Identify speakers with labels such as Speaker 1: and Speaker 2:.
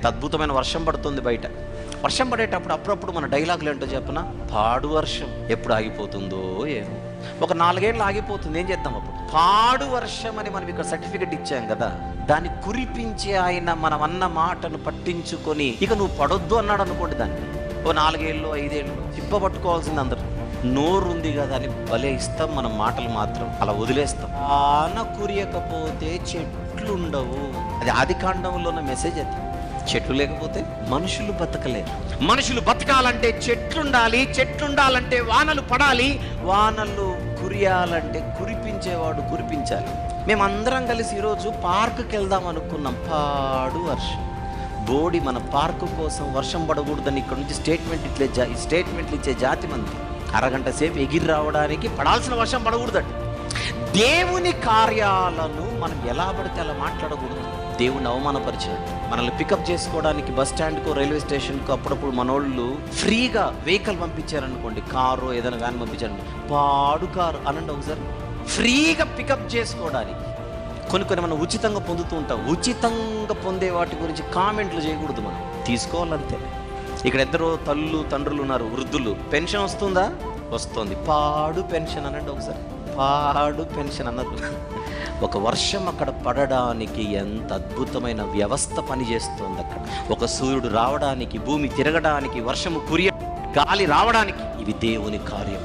Speaker 1: ఎంత అద్భుతమైన వర్షం పడుతుంది బయట. వర్షం పడేటప్పుడు అప్పుడప్పుడు మన డైలాగులు ఏంటో చెప్పిన? పాడు వర్షం. ఎప్పుడు ఆగిపోతుందో ఏమో. ఒక నాలుగేళ్ళు ఆగిపోతుంది. ఏం చేద్దాం అప్పుడు? పాడు వర్షం అని మనం ఇక్కడ సర్టిఫికెట్ ఇచ్చాం కదా. దాన్ని కురిపించి ఆయన మనం అన్న మాటను పట్టించుకొని ఇక నువ్వు పడొద్దు అన్నాడు అనుకోండి దాన్ని. ఓ నాలుగేళ్ళు ఐదేళ్ళు చిప్ప పట్టుకోవాల్సింది అందరు. నోరు ఉంది కదా అని భలే ఇస్తాం మనం మాటలు మాత్రం. అలా వదిలేస్తాం. ఆన కురియకపోతే చెట్లు ఉండవు అది ఆది కాండంలో ఉన్న మెసేజ్ అది. చెట్లు లేకపోతే మనుషులు బతకలేరు. మనుషులు బతకాలంటే చెట్లుండాలి చెట్లుండాలంటే వానలు పడాలి. వానలు కురియాలంటే కురిపించేవాడు కురిపించాలి. మేమందరం కలిసి ఈరోజు పార్కుకి వెళ్దాం అనుకున్నాం. పాడు వర్షం. బోడి మన పార్కు కోసం వర్షం పడకూడదని ఇక్కడ నుంచి స్టేట్మెంట్ ఇట్లే జా స్టేట్మెంట్లు ఇచ్చే జాతి మంది అరగంట సేపు ఎగిరి రావడానికి పడాల్సిన వర్షం పడకూడదట దేవుని కార్యాలను మనం ఎలా పడితే అలా మాట్లాడకూడదు. దేవుని అవమానపరిచాడు. మనల్ని పికప్ చేసుకోవడానికి బస్ స్టాండ్కో రైల్వే స్టేషన్కు అప్పుడప్పుడు మనోళ్ళు ఫ్రీగా వెహికల్ పంపించారనుకోండి కారు ఏదైనా వ్యాన్ పంపించారండి పాడు కారు అనండి ఒకసారి. ఫ్రీగా పికప్ చేసుకోవడానికి. కొన్ని కొన్ని మనం ఉచితంగా పొందుతూ ఉంటాం. ఉచితంగా పొందే వాటి గురించి కామెంట్లు చేయకూడదు మనం. తీసుకోవాలంతే. ఇక్కడ ఇద్దరు తల్లు తండ్రులు ఉన్నారు వృద్ధులు. పెన్షన్ వస్తుందా? వస్తుంది. పాడు పెన్షన్ అనండి ఒకసారి. పాడు పెన్షన్ అన్నట్టు. ఒక వర్షం అక్కడ పడడానికి ఎంత అద్భుతమైన వ్యవస్థ పనిచేస్తుంది అక్కడ ఒక సూర్యుడు రావడానికి భూమి తిరగడానికి వర్షము కురియ గాలి రావడానికి ఇవి దేవుని కార్యం